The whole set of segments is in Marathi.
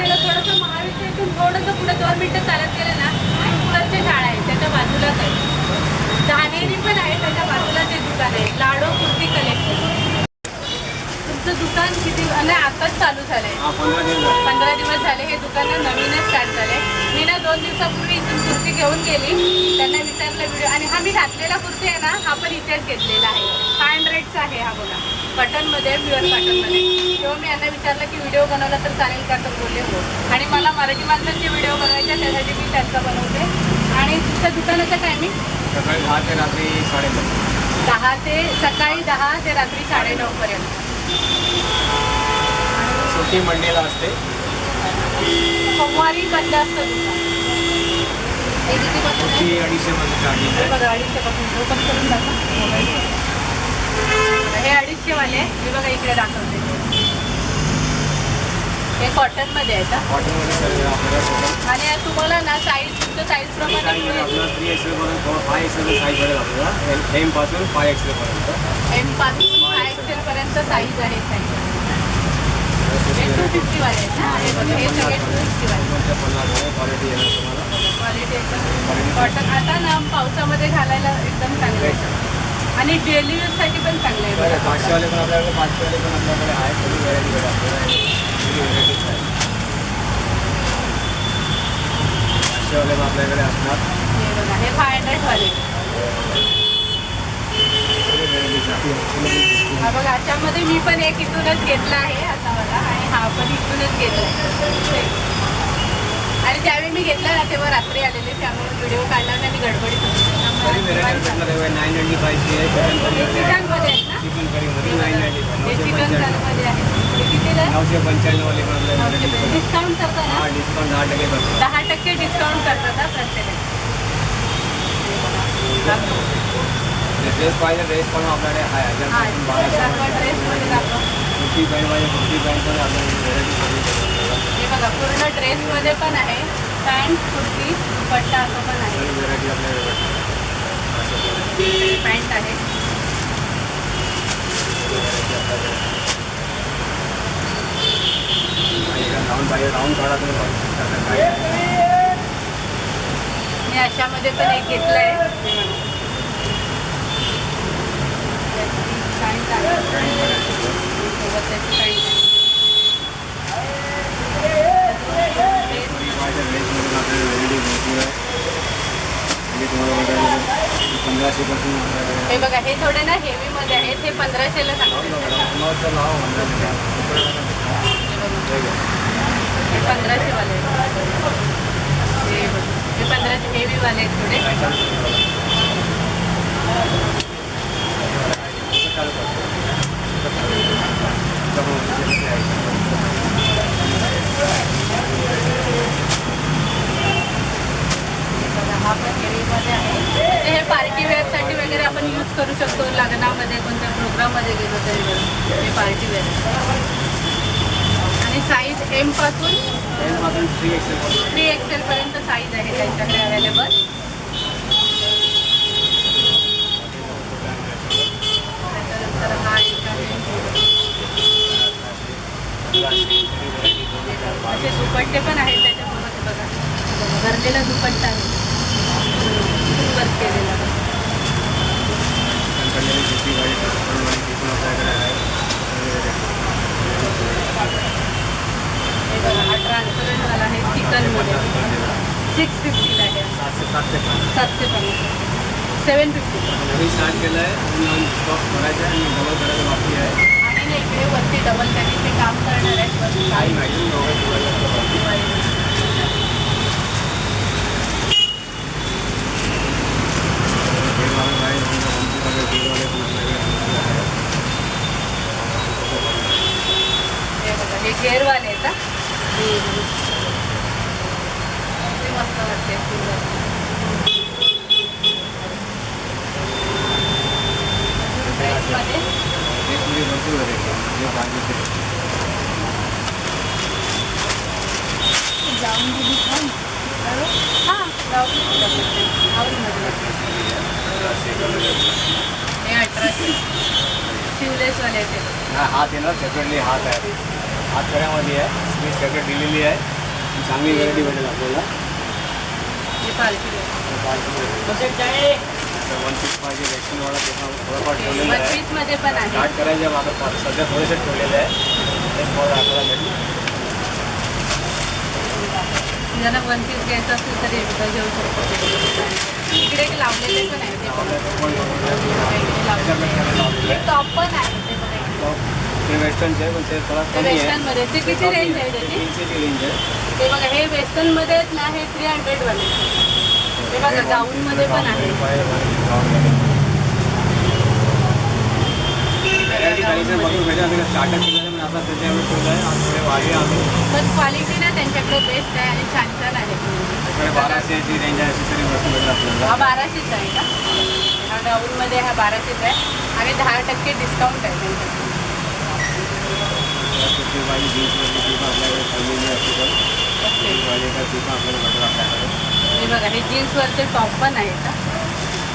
गेलं थोडंसं महाविद्यालयातून थोडंसं पुढे दोन मिनटं चालत गेलं ना उत्तरची शाळा आहे त्याच्या बाजूलाच आहे. धानेरी पण आहे त्याच्या बाजूलाच हे दुकान आहे लाडो कुर्ती कलेक्शन तुमचं दुकान किती आताच चालू झालंय. पंधरा दिवस झाले. हे दुकान नवीनच स्टार्ट झाले मी ना दोन दिवसापूर्वी इथून कुर्ती घेऊन गेली. त्यांना विचारलं व्हिडिओ आणि हा मी घातलेला कुर्ती आहे ना हा पण इथेच घेतलेला आहे. फाय हंड्रेडचा आहे हा बघा. कॉटनमध्ये प्युअर कॉटनमध्ये तेव्हा मी यांना विचारलं की व्हिडिओ बनवला तर चालेल का? तर बोलले हो. आणि मला मराठी माणसांचे व्हिडिओ बनवायचे त्यासाठी मी त्यांचा बनवते. आणि तुमच्या दुकानाचं टायमिंग सकाळी दहा ते रात्री साडेनऊ. दहा ते सकाळी दहा ते रात्री साडेनऊपर्यंत. सुट्टी मंडेला असते. सोमवारी बंद असतं दुकान. हे कितीपासून आहे? सुट्टी अडीचशे मध्ये स्टार्टिंग हे आहे बघा अडीचशे पासून ओपन करून दाखवा. हे अडीचशे वाले आहे. हे बघा इकडे दाखवते. हे कॉटनमध्ये आहे का? कॉटनमध्ये आणि तुम्हाला ना साईज तुमच्या साईज प्रमाणे साईज मिळेल. आपल्याला थ्री एक्सेल पर्यंत फाय एक्सेल साईज मिळेल आपल्याला. एमपासून फाय एक्सेल पर्यंत. एमपासून फाय एक्सेल पर्यंत साईज आहे साईज टू फिफ्टी आहेत ना हे बघा हे सगळे टू क्वालिटी एकदम कॉटन आता ना पावसामध्ये घालायला एकदम चांगलं आहे आणि डेली यूजसाठी पण चांगलं आहे बरं बघा. पाचशेवाले पण आपल्याकडे पाचशेवाले पण आपल्याकडे आहे सगळी व्हरायटी बघा सगळी आहे पाचशेवाले पण आपल्याकडे असणार हे बघा हे फाय हा बघा अशामध्ये मी पण एक इथूनच घेतला आहे हा पण इथूनच घेतला आणि ज्यावेळी मी घेतला ना तेव्हा रात्री आलेले त्यामुळे व्हिडिओ काढला आणि मी गडबडीत डिस्काउंट करता ना? डिस्काउंट दहा टक्के डिस्काउंट करतात प्रत्येकाने ड्रेस पाहिजे ड्रेस पण आपल्याकडे आहे. कुर्ती पॅन्ट पाहिजे कुर्ती पॅन्ट पण आपल्याकडे व्हरायटी सगळी भेटणार हे बघा पूर्ण ड्रेसमध्ये पण आहे. पॅन्ट कुर्ती दुपट्टा असं पण आहे. सगळी व्हरायटी आपल्याकडे पॅन्ट आहे. आपल्याकडे. राऊंड पाहिजे राऊंड काढा तुम्ही. बघू शकता आता काय? आहे. मी अशामध्ये पण एक घेतलं आहे पॅन्ट आहे. सोबत त्याची हे बघा हे थोडे ना हेवी मध्ये आहेत हे पंधराशेला सांगते. हे पंधराशे वाले आहेत. हे पंधराशे हेवी वाले आहेत थोडे चालू करतो बघा, हा पण हेवीमध्ये आहे ते हे पार्टी वेअरसाठी वगैरे आपण यूज करू शकतो लग्नामध्ये कोणत्या प्रोग्राममध्ये गेलो तरी बरं. हे पार्टी वेअर आणि साईज एम पासून? थ्री एक्सेल पर्यंत साईज आहे त्यांच्याकडे अवेलेबल त्याच्यानंतर हा एक आहे असे दुपट्टे पण आहेत त्याच्यासोबत बघा. भरलेला दुपट्टा आहे. वर्क केलेला कंपनीने किती गाडी कंपनी ती पण आपल्याकडे आहे हे बघा हा आहे चिकनमध्ये सिक्स फिफ्टीला आहे. सातशे पन्नास सेवन फिफ्टी स्टार्ट केलं आहे नवीन स्टॉक भरायचा आहे आणि डबल करायचं बाकी आहे. आणि इकडे वरती डबल त्यांनी ते काम करणार आहेत. काही माहिती दोघं दिवाळी हे माणूस आहे समजा आमच्याकडे दिवाळी पण आपल्याकडे आहे. हे बघा हे गेअरवाले आहेत हा. ते मस्त वाटते सुंदर ड्रेसमध्ये हे पुढे भरपूर आहे हे बाकी ते जाऊन दिली छान हां जाऊन हे ते. हात येणार सेपरेटली हात आहे. हात सगळ्यामध्ये आहे. मी सेपरेट दिलेली आहे. ही चांगली व्हरायटी भेटेल आपल्याला वन पीस पाहिजे वेस्टर्नवाला ते पण थोडंफार ठेवलेलं आहे. स्टार्ट करायचे पा- सध्या थोडेसे ठेवलेले आहे. ते थोडं आपल्याला भेटेल ज्यांना वन पीस घ्यायचं असेल तर बघा घेऊ शकतो. इकडे लावलेले पण आहे. ते टॉप पण आहे. ते इकडे. ते वेस्टर्नचे आहे पण ते थोडा ते कमी आहे. वेस्टर्नमध्ये. ते किती रेंज आहे. त्याची? तीनशेची रेंज आहे. ते बघा हे आहेत ना थ्री बघा मध्ये पण आहे. व्हरायटी कलेक्शन बघून भेटेल आम्ही स्टार्टअप केलेलं पण आता सध्या आम्ही ठेवलं आहे. आज थोडे वाढले आम्ही. पण क्वालिटी ना त्यांच्याकडे बेस्ट आहे आणि छान छान आहे. त्याकडे बाराशेची रेंज आहे अशी वस्तू भेटेल आपल्याला. हा बाराशेचा आहे का? हा गाऊन मध्ये हा बाराशेचा आहे. आणि दहा टक्के डिस्काउंट आहे त्यांच्याकडे. कुठली पाहिजे जीन्सवरची ती पण आपल्याकडे ठेवलेली असते तर कुठली पाहिजे का ती पण आपल्याला भेटेल आपल्याकडे हे बघा हे जीन्सवरचे टॉप पण आहे का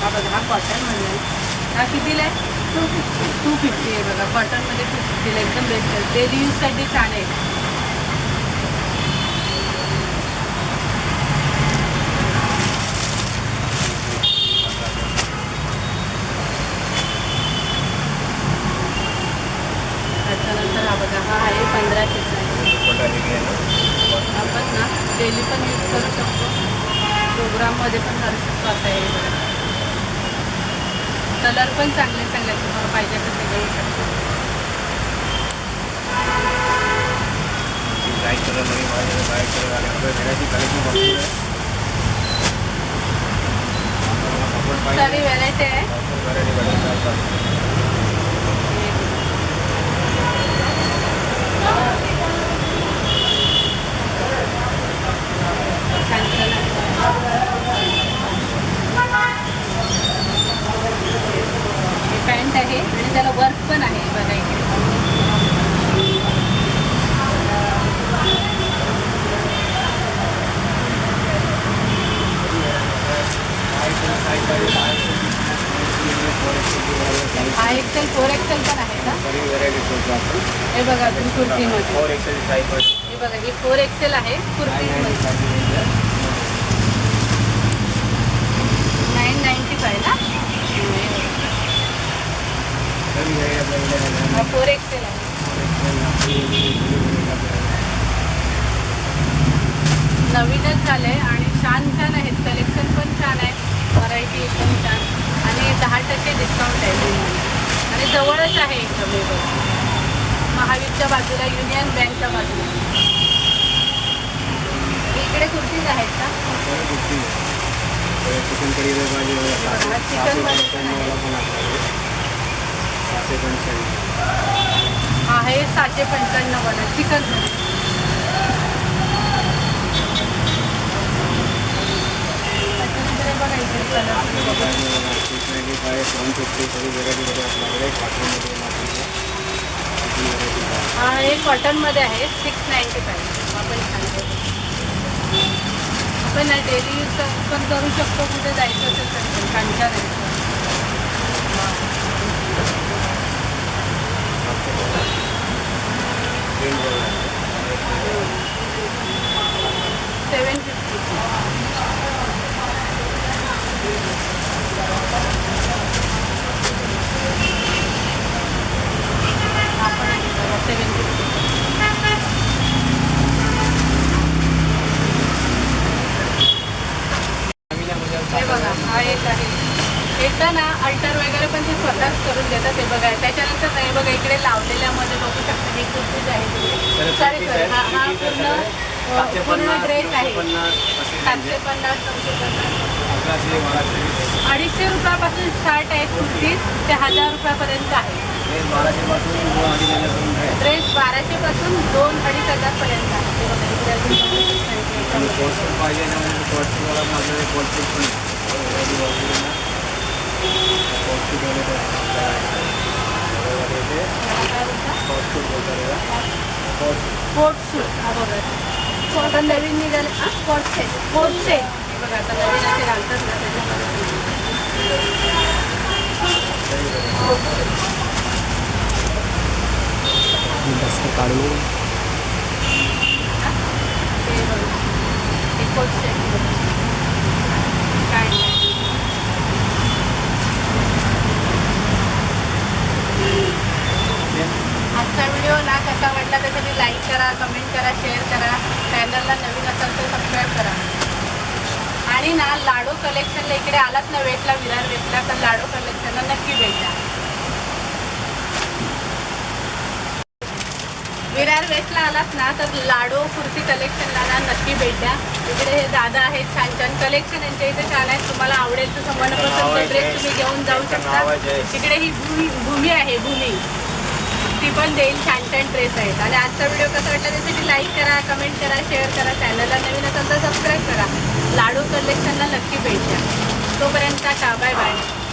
हा बघा हा कॉटनमध्ये आहे. हा कितीला आहे? टू फिफ्टी टू फिफ्टी आहे बघा. कॉटनमध्ये टू फिफ्टीला एकदम बेस्ट आहे. डेली यूजसाठी छान आहे त्याच्यानंतर हा बघा हा आहे पंधराशेचा आहे दुपट्टा वेगळी आहे ना आपण ना डेली पण यूज करू शकतो प्रोग्राममध्ये पण करू शकतो असं आहे बघा कलर पण चांगले चांगले. तुम्हाला पाहिजे तसे घेऊ शकतो. लाइट कलरमध्ये पाहिजे तर लाइट कलर आले आपल्याला व्हेरायटी कलेक्शन भरपूर आहे आपल्याला कपड सारी पाहिजे व्हरायटी आहे व्हरायटी भेटेल छान छान आहे. हे पॅन्ट आहे आणि त्याला वर्क पण आहे बघा इकडे हा एक्सेल फोर एक्सेल पण आहे का? हे बघा अजून कुर्तीमध्ये. फोर एक्सेल साईज पण हे बघा ही फोर एक्सेल आहे कुर्तीमध्ये. नाईन नाईन्टी फाय ना? हा फोर एक्सेल आहे. नवीनच झालं आहे आणि छान छान आहेत. कलेक्शन पण छान आहे. व्हरायटी एकदम छान. दहा टक्के डिस्काउंट आहे. आणि जवळच आहे एकदम हे बघा. महावीरच्या बाजूला युनियन बँकच्या बाजूला. इकडे कुर्तीज आहेत का? चिकन करी पण आहे. सातशे पंच्याण्णव सातशे पंच्याण्णववाला चिकन आहे हा हे कॉटनमध्ये आहे सिक्स नाईन्टी फाईव्ह आपण सांगतो आपण डेली यूज पण करू शकतो कुठे जायचं असेल तर पण कांच्या नाही सेवन फिफ्टी आपण सेवन फिफ्टी हे बघा हा एक आहे येतं ना अल्टर वगैरे पण ते स्वतःच करून देतात हे बघा त्याच्यानंतर हे बघा इकडे लावलेल्यामध्ये बघू शकता हे कुर्तीज आहे सॉरी सॉरी हा हा पूर्ण पूर्ण पन्नास ड्रेस आहे. पन्नास सातशे. पन्नास नऊशे पन्नास. अकराशे बाराशे अडीचशे रुपयापासून स्टार्ट आहे कुर्तीज ते हजार रुपयापर्यंत आहे. हे बाराशे पासून दोन अडीच हजारपर्यंत आहे. ड्रेस बाराशे पासून दोन अडीच हजार पर्यंत आहे हे बघा, इकडे अजून बघू शकता आणि इकडे. कोर्सफुल पाहिजे ना म्हणजे कोर्सफुलवाला पण आपल्याकडे कोर्सफुल पण आहे. व्हेरायटी भरपूर आहे ना कोर्सफुल ठेवले तर आपल्याकडे. बरोबर आहे ते. हा, काय बोलता? कोर्सफुल बोलतात याला. कोर्स कोट सूट हा बघा कॉटन नवीन निघाले हा कोट सेट कोट सेट हे बघा आता नवीन असे घालतात ना त्याच्यामध्ये जास्त काढू ते बघ. हे coat set बघ. काय नाही. आजचा व्हिडिओ ना कसा वाटला त्यासाठी लाईक करा कमेंट करा शेअर करा. चॅनलला नवीन असाल तर सबस्क्राईब करा. आणि ना लाडू कलेक्शनला इकडे आलात ना वेटला विरार वेटला तर लाडू कलेक्शनला नक्की भेटा. विरार वेस्टला आलात ना तर लाडू कुर्ती कलेक्शनला ना नक्की भेट. द्या इकडे हे दादा आहेत छान छान कलेक्शन यांच्या इथे छान आहेत. तुम्हाला आवडेल तसं मनपसंत ड्रेस तुम्ही घेऊन जाऊ शकता. तिकडे ही भूमी भूमी आहे भूमी. ती पण देईल छान छान ड्रेस आहेत. आणि आजचा व्हिडिओ कसा वाटला त्यासाठी लाईक करा कमेंट करा शेअर करा चॅनलला नवीन असेल तर सबस्क्राईब करा. लाडू कलेक्शनला नक्की भेट द्या. तोपर्यंत का बाय बाय